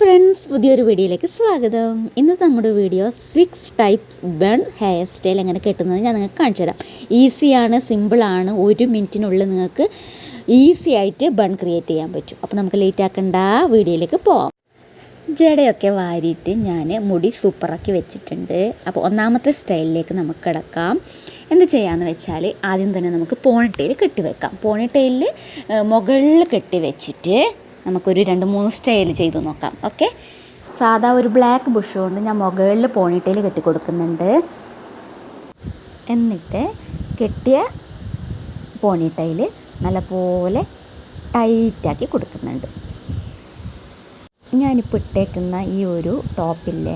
Friends പുതിയൊരു വീഡിയോയിലേക്ക് സ്വാഗതം. ഇന്നത്തെ നമ്മുടെ video six types bun hairstyle എങ്ങനെ കെട്ടുന്നത് ഞാൻ നിങ്ങൾക്ക് കാണിച്ചു തരാം. ഈസിയാണ് സിമ്പിളാണ് ഒരു മിനിറ്റിനുള്ളിൽ നിങ്ങൾക്ക് ഈസി ആയിട്ട് ബൺ ക്രിയേറ്റ് ചെയ്യാൻ പറ്റും. അപ്പോൾ നമുക്ക് ലേറ്റ് ആക്കണ്ട വീഡിയോയിലേക്ക് പോവാം. ജടയൊക്കെ വാരിയിട്ട് ഞാൻ മുടി സൂപ്പറാക്കി വെച്ചിട്ടുണ്ട്. അപ്പോൾ ഒന്നാമത്തെ സ്റ്റൈലിലേക്ക് നമുക്ക് കിടക്കാം. എന്ത് ചെയ്യാമെന്ന് വെച്ചാൽ ആദ്യം തന്നെ നമുക്ക് പോണിട്ടയിൽ കെട്ടിവെക്കാം പോണിട്ടയിൽ മുകളിൽ കെട്ടി വെച്ചിട്ട് നമുക്കൊരു രണ്ട് മൂന്ന് സ്റ്റൈൽ ചെയ്ത് നോക്കാം. ഓക്കെ? സാധാ ഒരു ബ്ലാക്ക് ബുഷ് കൊണ്ട് ഞാൻ മുകളിൽ പോണിട്ടയിൽ കെട്ടി കൊടുക്കുന്നുണ്ട് എന്നിട്ട് കെട്ടിയ പോണിട്ടയിൽ നല്ലപോലെ ടൈറ്റാക്കി കൊടുക്കുന്നുണ്ട്. ഞാനിപ്പോൾ ഇട്ടേക്കുന്ന ഈ ഒരു ടോപ്പില്ലേ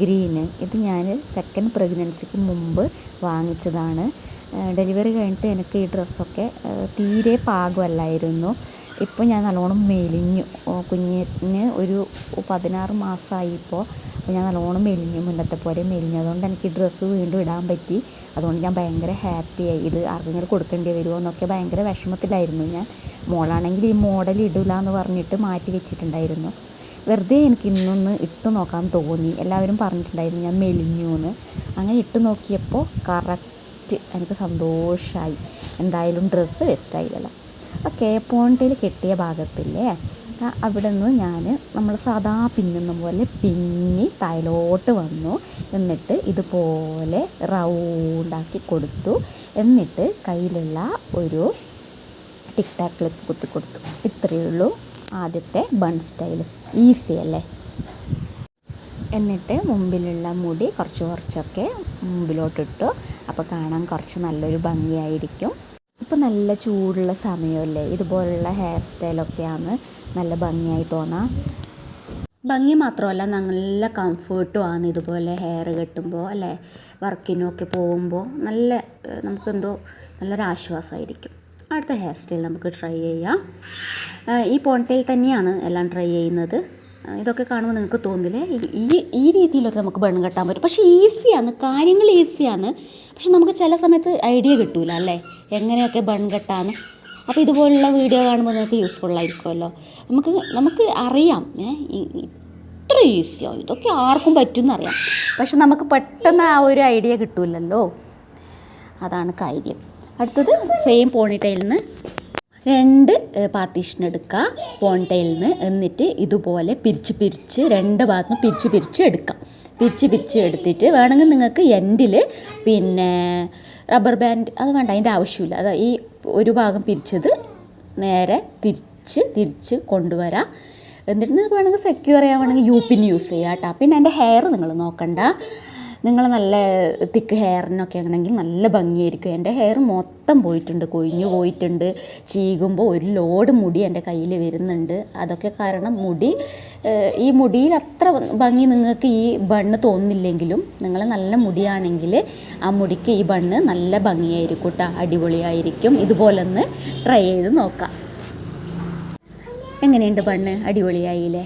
ഗ്രീന് ഇത് ഞാൻ സെക്കൻഡ് പ്രഗ്നൻസിക്ക് മുമ്പ് വാങ്ങിച്ചതാണ്. ഡെലിവറി കഴിഞ്ഞിട്ട് എനിക്ക് ഈ ഡ്രസ്സൊക്കെ തീരെ പാകമല്ലായിരുന്നു. ഇപ്പോൾ ഞാൻ നല്ലോണം മെലിഞ്ഞു. കുഞ്ഞിന് ഒരു പതിനാറ് മാസമായി ഇപ്പോൾ അപ്പോൾ ഞാൻ നല്ലോണം മെലിഞ്ഞു. മുന്നത്തെ പോലെ മെലിഞ്ഞു അതുകൊണ്ട് എനിക്ക് ഡ്രസ്സ് വീണ്ടും ഇടാൻ പറ്റി. അതുകൊണ്ട് ഞാൻ ഭയങ്കര ഹാപ്പിയായി ഇത് ആർക്കെങ്കിലും കൊടുക്കേണ്ടി വരുമോ എന്നൊക്കെ ഭയങ്കര വിഷമത്തിലായിരുന്നു ഞാൻ. മോളാണെങ്കിൽ ഈ മോഡൽ ഇടില്ല എന്ന് പറഞ്ഞിട്ട് മാറ്റി വെച്ചിട്ടുണ്ടായിരുന്നു. വെറുതെ എനിക്ക് ഇന്നൊന്ന് ഇട്ട് നോക്കാൻ തോന്നി. എല്ലാവരും പറഞ്ഞിട്ടുണ്ടായിരുന്നു ഞാൻ മെലിഞ്ഞു എന്ന് അങ്ങനെ ഇട്ട് നോക്കിയപ്പോൾ കറക്റ്റ് എനിക്ക് സന്തോഷമായി എന്തായാലും ഡ്രസ്സ് വേസ്റ്റായില്ലല്ലോ ഓക്കെ പോണ്ടയിൽ കെട്ടിയ ഭാഗത്തില്ലേ? അവിടെ നിന്ന് ഞാൻ നമ്മൾ സാധാ പിന്നുന്ന പോലെ പിന്നി തലോട്ട് വന്നു. എന്നിട്ട് ഇതുപോലെ റൗണ്ടാക്കി കൊടുത്തു. എന്നിട്ട് കയ്യിലുള്ള ഒരു ടിക് ടാക് ക്ലിപ്പ് കുത്തി കൊടുത്തു. ഇത്രയേ ഉള്ളൂ ആദ്യത്തെ ബൺ സ്റ്റൈൽ ഈസി അല്ലേ? എന്നിട്ട് മുമ്പിലുള്ള മുടി കുറച്ച് കുറച്ചൊക്കെ മുമ്പിലോട്ടിട്ടു. അപ്പോൾ കാണാൻ കുറച്ച് നല്ലൊരു ഭംഗിയായിരിക്കും. ഇപ്പോൾ നല്ല ചൂടുള്ള സമയമല്ലേ? ഇതുപോലുള്ള ഹെയർ സ്റ്റൈലൊക്കെയാണ് നല്ല ഭംഗിയായി തോന്നാം. ഭംഗി മാത്രമല്ല നല്ല കംഫേർട്ടുമാണ് ഇതുപോലെ ഹെയർ കെട്ടുമ്പോൾ അല്ലേ? വർക്കിനൊക്കെ പോകുമ്പോൾ നല്ല നമുക്കെന്തോ നല്ലൊരാശ്വാസമായിരിക്കും അടുത്ത ഹെയർ സ്റ്റൈൽ നമുക്ക് ട്രൈ ചെയ്യാം. ഈ പോണ്ടയിൽ തന്നെയാണ് എല്ലാം ട്രൈ ചെയ്യുന്നത്. ഇതൊക്കെ കാണുമ്പോൾ നിങ്ങൾക്ക് തോന്നില്ലേ? ഈ ഈ രീതിയിലൊക്കെ നമുക്ക് ബൺ കെട്ടാൻ പറ്റും. പക്ഷേ ഈസിയാണ് കാര്യങ്ങൾ ഈസിയാണ്. പക്ഷെ നമുക്ക് ചില സമയത്ത് ഐഡിയ കിട്ടൂല അല്ലേ? എങ്ങനെയൊക്കെ ബൺ കെട്ടാന്ന്. അപ്പോൾ ഇതുപോലുള്ള വീഡിയോ കാണുമ്പോൾ നിങ്ങൾക്ക് യൂസ്ഫുൾ ആയിരിക്കുമല്ലോ. നമുക്ക് നമുക്ക് അറിയാം ഇത്ര ഈസിയോ? ഇതൊക്കെ ആർക്കും പറ്റുമെന്നറിയാം. പക്ഷെ നമുക്ക് പെട്ടെന്ന് ആ ഒരു ഐഡിയ കിട്ടൂലല്ലോ. അതാണ് കാര്യം. അടുത്തത് സെയിം പോണിറ്റയിൽ നിന്ന് രണ്ട് പാർട്ടീഷൻ എടുക്കുക പോണ്ടയിൽ നിന്ന് എന്നിട്ട് ഇതുപോലെ പിരിച്ച് പിരിച്ച് രണ്ട് ഭാഗത്തുനിന്ന് പിരിച്ച് പിരിച്ച് എടുക്കാം. പിരിച്ച് പിരിച്ച് എടുത്തിട്ട് വേണമെങ്കിൽ നിങ്ങൾക്ക് എൻഡിൽ പിന്നെ റബ്ബർ ബാൻഡ് അത് വേണ്ട അതിന്റെ ആവശ്യമില്ല. അത് ഈ ഒരു ഭാഗം പിരിച്ചത് നേരെ തിരിച്ച് തിരിച്ച് കൊണ്ടുവരാം. എന്നിട്ട് വേണമെങ്കിൽ സെക്യൂർ ചെയ്യാൻ വേണമെങ്കിൽ യു പിൻ യൂസ് ചെയ്യാം കേട്ടോ. പിന്നെ എന്റെ ഹെയർ നിങ്ങൾ നോക്കണ്ട. നിങ്ങൾ നല്ല തിക്ക് ഹെയറിനൊക്കെ ആണെങ്കിൽ നല്ല ഭംഗിയായിരിക്കും. എന്റെ ഹെയർ മൊത്തം പോയിട്ടുണ്ട് കൊഴിഞ്ഞു പോയിട്ടുണ്ട്. ചീകുമ്പോൾ ഒരു ലോഡ് മുടി എന്റെ കയ്യിൽ വരുന്നുണ്ട്. അതൊക്കെ കാരണം മുടി ഈ മുടിയിൽ അത്ര ഭംഗി നിങ്ങൾക്ക് ഈ ബണ്ണ് തോന്നില്ലെങ്കിലും നിങ്ങൾ നല്ല മുടിയാണെങ്കിൽ ആ മുടിക്ക് ഈ ബണ്ണ് നല്ല ഭംഗിയായിരിക്കും കേട്ടോ അടിപൊളിയായിരിക്കും. ഇതുപോലെ ഒന്ന് ട്രൈ ചെയ്ത് നോക്കാം. എങ്ങനെയുണ്ട് ബണ്ണ്? അടിപൊളിയായില്ലേ?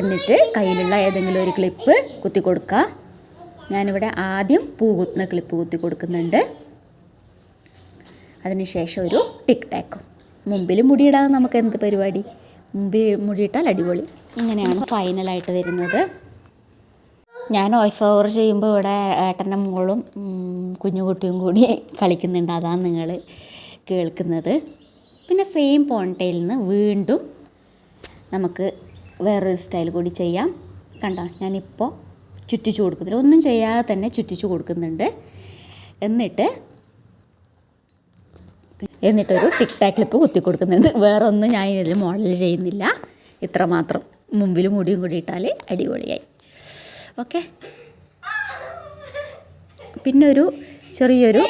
എന്നിട്ട് കയ്യിലുള്ള ഏതെങ്കിലും ഒരു ക്ലിപ്പ് കുത്തി കൊടുക്കുക ഞാനിവിടെ ആദ്യം പൂ കുത്തുന്ന ക്ലിപ്പ് കുത്തി കൊടുക്കുന്നുണ്ട്. അതിനുശേഷം ഒരു ടിക് ടാക്കും. മുമ്പിൽ മുടിയിടാതെ നമുക്ക് എന്ത് പരിപാടി? മുമ്പിൽ മുടിയിട്ടാൽ അടിപൊളി. ഇങ്ങനെയാണ് ഫൈനലായിട്ട് വരുന്നത്. ഞാൻ വോയിസ് ഓവർ ചെയ്യുമ്പോൾ ഇവിടെ ഏട്ടന്റെ മോളും കുഞ്ഞുകുട്ടിയും കൂടി കളിക്കുന്നുണ്ട്. അതാണ് നിങ്ങൾ കേൾക്കുന്നത്. പിന്നെ സെയിം പോണ്ടയിൽ നിന്ന് വീണ്ടും നമുക്ക് വേറൊരു സ്റ്റൈൽ കൂടി ചെയ്യാം. കണ്ടോ? ഞാനിപ്പോൾ ചുറ്റിച്ചു കൊടുക്കുന്നില്ല. ഒന്നും ചെയ്യാതെ തന്നെ ചുറ്റിച്ചു കൊടുക്കുന്നുണ്ട്. എന്നിട്ട് എന്നിട്ടൊരു ടിക് ടാക് ക്ലിപ്പ് കുത്തി കൊടുക്കുന്നുണ്ട്. വേറെ ഒന്നും ഞാൻ ഇതിൽ മോഡൽ ചെയ്യുന്നില്ല. ഇത്രമാത്രം മുമ്പിൽ മുടിയും കൂടി ഇട്ടാൽ അടിപൊളിയായി. ഓക്കെ. പിന്നെ ഒരു ചെറിയൊരു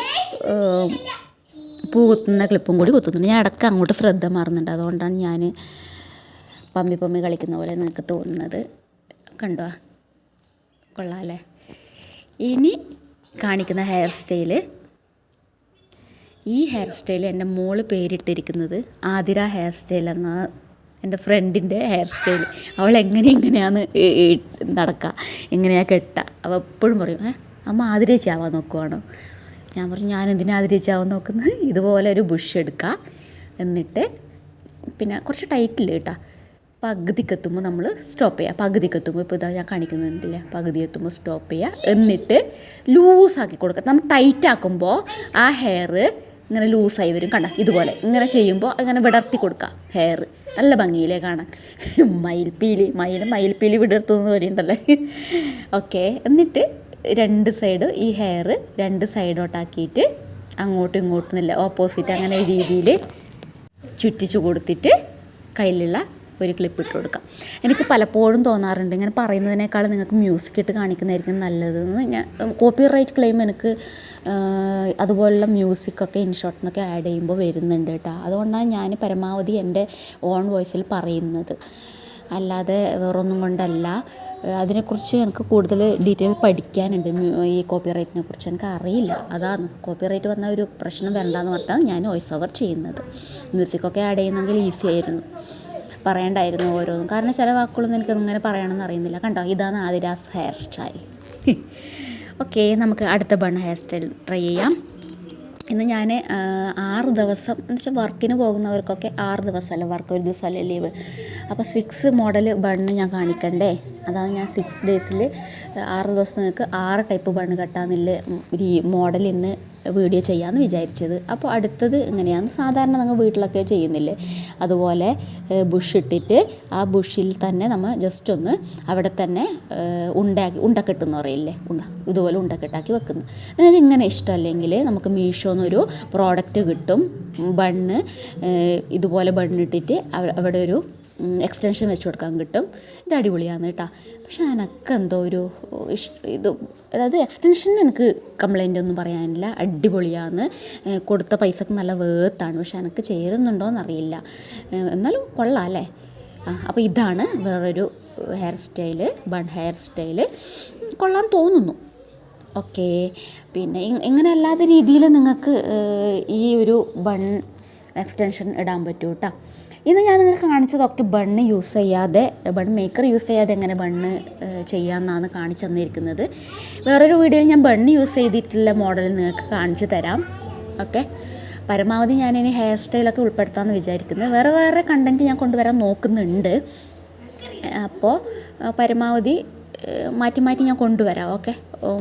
പൂ കുത്തുന്ന ക്ലിപ്പും കൂടി കുത്തുന്നുണ്ട്. ഞാൻ ഇടയ്ക്ക് അങ്ങോട്ട് ശ്രദ്ധ മാറുന്നുണ്ട്. അതുകൊണ്ടാണ് ഞാൻ പമ്മി പമ്മി കളിക്കുന്ന പോലെ നിങ്ങൾക്ക് തോന്നുന്നത്. കണ്ടോ? കൊള്ളാമല്ലേ ഇനി കാണിക്കുന്ന ഹെയർ സ്റ്റൈൽ ഈ ഹെയർ സ്റ്റൈൽ എന്റെ മോൾ പേരിട്ടിരിക്കുന്നത് ആതിര ഹെയർ സ്റ്റൈൽ എന്ന എന്റെ ഫ്രണ്ടിന്റെ ഹെയർ സ്റ്റൈൽ അവൾ എങ്ങനെ ഇങ്ങനെയാണ് നടക്കുക എങ്ങനെയാണ് കെട്ടുക അവൾ എപ്പോഴും പറയും ഏ അമ്മ ആതിരേച്ചാവാൻ നോക്കുവാണോ? ഞാൻ പറഞ്ഞു ഞാൻ എന്തിനാ ആതിരേച്ചാവാൻ നോക്കുന്നത്? ഇതുപോലെ ഒരു ബുഷ് എടുക്കുക എന്നിട്ട് പിന്നെ കുറച്ച് ടൈറ്റില്ല കേട്ടോ പകുതിക്കെത്തുമ്പോൾ നമ്മൾ സ്റ്റോപ്പ് ചെയ്യുക. പകുതിക്കെത്തുമ്പോൾ ഇപ്പോൾ ഇതാ ഞാൻ കാണിക്കുന്നുണ്ടല്ലേ? പകുതി എത്തുമ്പോൾ സ്റ്റോപ്പ് ചെയ്യുക. എന്നിട്ട് ലൂസാക്കി കൊടുക്കുക. നമ്മൾ ടൈറ്റ് ആക്കുമ്പോൾ ആ ഹെയർ ഇങ്ങനെ ലൂസായി വരും. കണ്ട? ഇതുപോലെ. ഇങ്ങനെ ചെയ്യുമ്പോൾ അങ്ങനെ വിടർത്തി കൊടുക്കുക. ഹെയർ നല്ല ഭംഗിയിലേ കാണാൻ. മയിൽപ്പീലി. മയിൽ മയിൽപ്പീലി വിടർത്തുന്ന പോലെ ഉണ്ടല്ലേ? ഓക്കെ എന്നിട്ട് രണ്ട് സൈഡ് ഈ ഹെയർ രണ്ട് സൈഡോട്ടാക്കിയിട്ട് അങ്ങോട്ടും ഇങ്ങോട്ടും ഇല്ല ഓപ്പോസിറ്റ് അങ്ങനെ രീതിയിൽ ചുറ്റിച്ചു കൊടുത്തിട്ട് കയ്യിലുള്ള ഒരു ക്ലിപ്പ് ഇട്ട് കൊടുക്കാം. എനിക്ക് പലപ്പോഴും തോന്നാറുണ്ട് ഇങ്ങനെ പറയുന്നതിനേക്കാൾ നിങ്ങൾക്ക് മ്യൂസിക് ഇട്ട് കാണിക്കുന്നതായിരിക്കും നല്ലതെന്ന്. ഞാൻ കോപ്പി റൈറ്റ് ക്ലെയിം എനിക്ക് അതുപോലുള്ള മ്യൂസിക്കൊക്കെ ഇൻഷോട്ടിനൊക്കെ ആഡ് ചെയ്യുമ്പോൾ വരുന്നുണ്ട് കേട്ടോ. അതുകൊണ്ടാണ് ഞാൻ പരമാവധി എന്റെ ഓൺ വോയിസിൽ പറയുന്നത്. അല്ലാതെ വേറൊന്നും കൊണ്ടല്ല. അതിനെക്കുറിച്ച് എനിക്ക് കൂടുതൽ ഡീറ്റെയിൽ പഠിക്കാനുണ്ട്. ഈ കോപ്പി റൈറ്റിനെ കുറിച്ച് എനിക്ക് അറിയില്ല. അതാണ്. കോപ്പി റൈറ്റ് വന്ന ഒരു പ്രശ്നം വരണ്ടെന്ന് പറഞ്ഞാൽ ഞാൻ വോയിസ് ഓവർ ചെയ്യുന്നത്. മ്യൂസിക്കൊക്കെ ആഡ് ചെയ്യുന്നെങ്കിൽ ഈസി ആയിരുന്നു. പറയണ്ടായിരുന്നു ഓരോന്നും. കാരണം ചില വാക്കുകളൊന്നും എനിക്ക് അങ്ങനെ പറയണമെന്ന് അറിയുന്നില്ല. കണ്ടോ? ഇതാണ് ആദിരാസ് ഹെയർ സ്റ്റൈൽ ഓക്കെ നമുക്ക് അടുത്ത ബൺ ഹെയർ സ്റ്റൈൽ ട്രൈ ചെയ്യാം. ഇന്ന് ഞാൻ ആറ് ദിവസം എന്ന് വെച്ചാൽ വർക്കിന് പോകുന്നവർക്കൊക്കെ ആറ് ദിവസമല്ല വർക്ക് ഒരു ദിവസമല്ലേ ലീവ് അപ്പോൾ സിക്സ് മോഡൽ ബണ്ണ് ഞാൻ കാണിക്കണ്ടേ? അതാണ് ഞാൻ സിക്സ് ഡേയ്സിൽ ആറ് ദിവസം നിങ്ങൾക്ക് ആറ് ടൈപ്പ് ബണ്ണ് കെട്ടാന്നില്ല ഈ മോഡൽ ഇന്ന് വീഡിയോ ചെയ്യാമെന്ന് വിചാരിച്ചത്. അപ്പോൾ അടുത്തത് ഇങ്ങനെയാണ് സാധാരണ നിങ്ങൾ വീട്ടിലൊക്കെ ചെയ്യുന്നില്ലേ? അതുപോലെ ബുഷ് ഇട്ടിട്ട് ആ ബുഷിൽ തന്നെ നമ്മൾ ജസ്റ്റ് ഒന്ന് അവിടെ തന്നെ ഉണ്ടാക്കി ഉണ്ടക്കെട്ടെന്ന് പറയില്ലേ? ഉണ്ട ഇതുപോലെ ഉണ്ടക്കെട്ടാക്കി വെക്കുന്നു. നിങ്ങൾക്ക് ഇങ്ങനെ ഇഷ്ടമല്ലെങ്കിൽ നമുക്ക് മീഷോന്നൊരു പ്രോഡക്റ്റ് കിട്ടും. ബണ്ണ് ഇതുപോലെ ബണ്ണിട്ടിട്ട് അവ- അവിടെ ഒരു എക്സ്റ്റൻഷൻ വെച്ച് കൊടുക്കാൻ കിട്ടും. ഇത് അടിപൊളിയാണ് കേട്ടോ. പക്ഷെ എനക്ക് എന്തോ ഒരു ഇത് അതായത് എക്സ്റ്റൻഷൻ എനിക്ക് കംപ്ലൈന്റ് ഒന്നും പറയാനില്ല. അടിപൊളിയാണ്. കൊടുത്ത പൈസക്ക് നല്ല വേർത്താണ് പക്ഷെ എനിക്ക് ചേരുന്നുണ്ടോ എന്നറിയില്ല എന്നാലും കൊള്ളാം അല്ലേ? ആ അപ്പോൾ ഇതാണ് വേറൊരു hairstyle bun hairstyle കൊള്ളാൻ തോന്നുന്നു. ഓക്കെ. പിന്നെ ഇങ്ങനെ അല്ലാത്ത രീതിയിൽ നിങ്ങൾക്ക് ഈ ഒരു ബൺ എക്സ്റ്റൻഷൻ ഇടാൻ പറ്റും കേട്ടോ ഇന്ന് ഞാൻ നിങ്ങൾക്ക് കാണിച്ചതൊക്കെ ബണ്ണ് യൂസ് ചെയ്യാതെ ബൺ മേക്കർ യൂസ് ചെയ്യാതെ എങ്ങനെ ബണ്ണ് ചെയ്യാമെന്നാണ് കാണിച്ചു തന്നിരിക്കുന്നത്. വേറൊരു വീഡിയോയിൽ ഞാൻ ബണ്ണ് യൂസ് ചെയ്തിട്ടുള്ള മോഡൽ നിങ്ങൾക്ക് കാണിച്ചു തരാം. ഓക്കെ. പരമാവധി ഞാനിനി ഹെയർ സ്റ്റൈലൊക്കെ ഉൾപ്പെടുത്താമെന്ന് വിചാരിക്കുന്നത് വേറെ വേറെ കണ്ടന്റ് ഞാൻ കൊണ്ടുവരാൻ നോക്കുന്നുണ്ട്. അപ്പോൾ പരമാവധി മാറ്റി മാറ്റി ഞാൻ കൊണ്ടുവരാം ഓക്കെ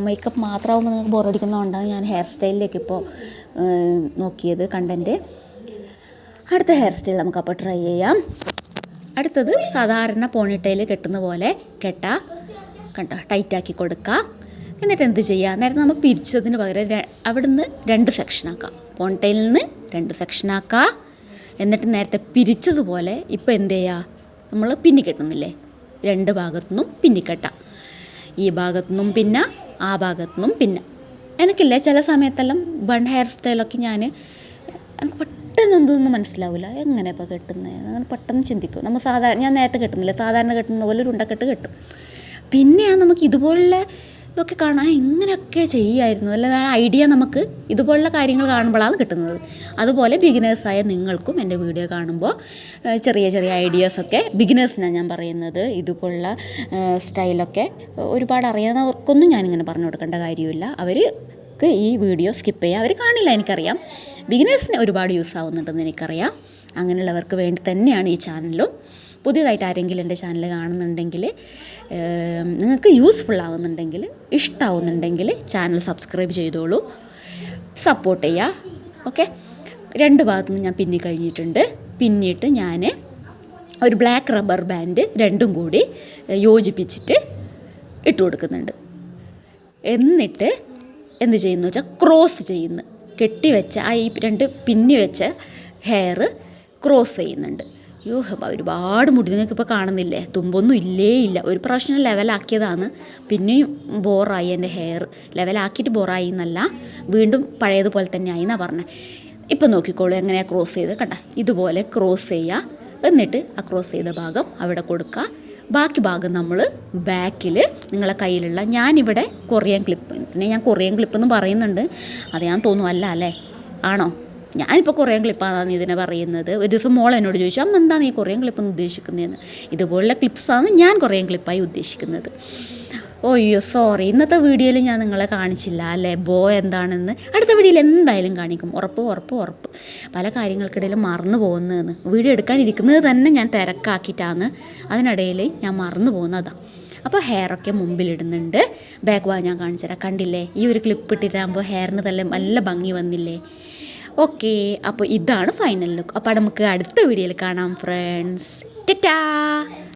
മേക്കപ്പ് മാത്രമാകുമ്പോൾ നിങ്ങൾക്ക് ബോറടിക്കുന്നതുകൊണ്ടാണ് ഞാൻ ഹെയർ സ്റ്റൈലിലേക്ക് ഇപ്പോൾ നോക്കിയത് കണ്ടന്റ് അടുത്ത ഹെയർ സ്റ്റൈൽ നമുക്കപ്പോൾ ട്രൈ ചെയ്യാം. അടുത്തത് സാധാരണ പോണിട്ടയിൽ കെട്ടുന്ന പോലെ കെട്ട കണ്ടോ? ടൈറ്റാക്കി കൊടുക്കുക എന്നിട്ട് എന്ത് ചെയ്യുക നേരത്തെ നമ്മൾ പിരിച്ചതിന് പകരം അവിടുന്ന് രണ്ട് സെക്ഷനാക്കാം പോണിട്ടയിൽ നിന്ന് രണ്ട് സെക്ഷനാക്കുക എന്നിട്ട് നേരത്തെ പിരിച്ചതുപോലെ ഇപ്പോൾ എന്ത് ചെയ്യുക നമ്മൾ പിന്നിക്കെട്ടുന്നില്ലേ? രണ്ട് ഭാഗത്തുനിന്നും പിന്നിക്കെട്ടാം. ഈ ഭാഗത്തുനിന്നും പിന്നെ ആ ഭാഗത്തുനിന്നും പിന്നെ. എനിക്കില്ലേ ചില സമയത്തെല്ലാം ബൺ ഹെയർ സ്റ്റൈലൊക്കെ ഞാൻ എനിക്ക് പെട്ടെന്ന് എന്തൊന്നും മനസ്സിലാവില്ല എങ്ങനെ ഇപ്പോൾ കെട്ടുന്നത് അങ്ങനെ പെട്ടെന്ന് ചിന്തിക്കും. നമ്മൾ സാധാരണ ഞാൻ നേരത്തെ കെട്ടുന്നില്ല? സാധാരണ കെട്ടുന്ന പോലെ ഒരു ഉണ്ടക്കെട്ട് കെട്ടും. പിന്നെയാണ് നമുക്ക് ഇതുപോലുള്ള ഇതൊക്കെ കാണാൻ എങ്ങനെയൊക്കെ ചെയ്യായിരുന്നു. അല്ലാതെ ഐഡിയ നമുക്ക് ഇതുപോലുള്ള കാര്യങ്ങൾ കാണുമ്പോഴാണ് കിട്ടുന്നത്. അതുപോലെ ബിഗിനേഴ്സായ നിങ്ങൾക്കും എന്റെ വീഡിയോ കാണുമ്പോൾ ചെറിയ ചെറിയ ഐഡിയാസൊക്കെ ബിഗിനേഴ്സിനാണ് ഞാൻ പറയുന്നത്. ഇതുപോലുള്ള സ്റ്റൈലൊക്കെ ഒരുപാട് അറിയാവുന്നവർക്കൊന്നും ഞാനിങ്ങനെ പറഞ്ഞു കൊടുക്കേണ്ട കാര്യമില്ല. അവർ ഈ വീഡിയോ സ്കിപ്പ് ചെയ്യുക അവർ കാണില്ല എനിക്കറിയാം. ബിഗിനേഴ്സിന് ഒരുപാട് യൂസ് ആവുന്നുണ്ടെന്ന് എനിക്കറിയാം. അങ്ങനെയുള്ളവർക്ക് വേണ്ടി തന്നെയാണ് ഈ ചാനലും പുതിയതായിട്ട് ആരെങ്കിലും എന്റെ ചാനൽ കാണുന്നുണ്ടെങ്കിൽ നിങ്ങൾക്ക് യൂസ്ഫുൾ ആവുന്നുണ്ടെങ്കിൽ ഇഷ്ടമാവുന്നുണ്ടെങ്കിൽ ചാനൽ സബ്സ്ക്രൈബ് ചെയ്തോളൂ. സപ്പോർട്ട് ചെയ്യുക. ഓക്കെ രണ്ട് ഭാഗത്തു നിന്ന് ഞാൻ പിന്നി കഴിഞ്ഞിട്ടുണ്ട്. പിന്നിട്ട് ഞാൻ ഒരു ബ്ലാക്ക് റബ്ബർ ബാൻഡ് രണ്ടും കൂടി യോജിപ്പിച്ചിട്ട് ഇട്ട് കൊടുക്കുന്നുണ്ട്. എന്നിട്ട് എന്ത് ചെയ്യുന്നു വെച്ചാൽ ക്രോസ് ചെയ്യുന്നു. കെട്ടിവെച്ച ആ ഈ രണ്ട് പിന്നി വെച്ച ഹെയർ ക്രോസ് ചെയ്യുന്നുണ്ട്. യോ ഹ, ഒരുപാട് മുടി നിങ്ങൾക്ക് ഇപ്പോൾ കാണുന്നില്ലേ? തുമ്പൊന്നും ഇല്ലേ ഇല്ല. ഒരു പ്രാവശ്യം ലെവലാക്കിയതാണ്. പിന്നെയും ബോറായി എന്റെ ഹെയർ ലെവലാക്കിയിട്ട് ബോറായി എന്നല്ല വീണ്ടും പഴയതുപോലെ തന്നെ ആയി എന്നാണ് പറഞ്ഞത് ഇപ്പം നോക്കിക്കോളൂ എങ്ങനെയാണ് ക്രോസ് ചെയ്ത് കണ്ട? ഇതുപോലെ ക്രോസ് ചെയ്യുക എന്നിട്ട് ആ ക്രോസ് ചെയ്ത ഭാഗം അവിടെ കൊടുക്കുക ബാക്കി ഭാഗം നമ്മൾ ബാക്കിൽ നിങ്ങളെ കയ്യിലുള്ള ഞാനിവിടെ കൊറിയൻ ക്ലിപ്പ് പിന്നെ ഞാൻ കൊറിയൻ ക്ലിപ്പ് എന്ന് പറയുന്നുണ്ട്. അത് ഞാൻ തോന്നുന്നു അല്ല അല്ലേ? ആണോ? ഞാനിപ്പോൾ കൊറിയൻ ക്ലിപ്പാണെന്നാണ് ഇതിനെ പറയുന്നത്? ഒരു ദിവസം മോൾ എന്നോട് ചോദിച്ചു അമ്മ എന്താണ് ഈ കൊറിയൻ ക്ലിപ്പ് എന്ന് ഉദ്ദേശിക്കുന്നതെന്ന് ഇതുപോലുള്ള ക്ലിപ്സാണ് ഞാൻ കൊറിയൻ ക്ലിപ്പായി ഉദ്ദേശിക്കുന്നത്. ഓയ്യോ സോറി ഇന്നത്തെ വീഡിയോയിൽ ഞാൻ നിങ്ങളെ കാണിച്ചില്ല അല്ലേ? ബോ എന്താണെന്ന്. അടുത്ത വീഡിയോയിൽ എന്തായാലും കാണിക്കും. ഉറപ്പ് ഉറപ്പ് ഉറപ്പ്. പല കാര്യങ്ങൾക്കിടയിൽ മറന്നു പോകുന്നതെന്ന് വീഡിയോ എടുക്കാനിരിക്കുന്നത് തന്നെ ഞാൻ തിരക്കാക്കിയിട്ടാണ്. അതിനിടയിൽ ഞാൻ മറന്നു പോകുന്നതാണ് അപ്പോൾ ഹെയറൊക്കെ മുമ്പിലിടുന്നുണ്ട്. ബാക്ക് വാ ഞാൻ കാണിച്ചു കണ്ടില്ലേ? ഈ ഒരു ക്ലിപ്പ് ഇട്ടിട്ടാകുമ്പോൾ ഹെയറിന് തന്നെ നല്ല ഭംഗി വന്നില്ലേ? ഓക്കെ അപ്പോൾ ഇതാണ് ഫൈനൽ ലുക്ക് അപ്പോൾ നമുക്ക് അടുത്ത വീഡിയോയിൽ കാണാം ഫ്രണ്ട്സ് ടാ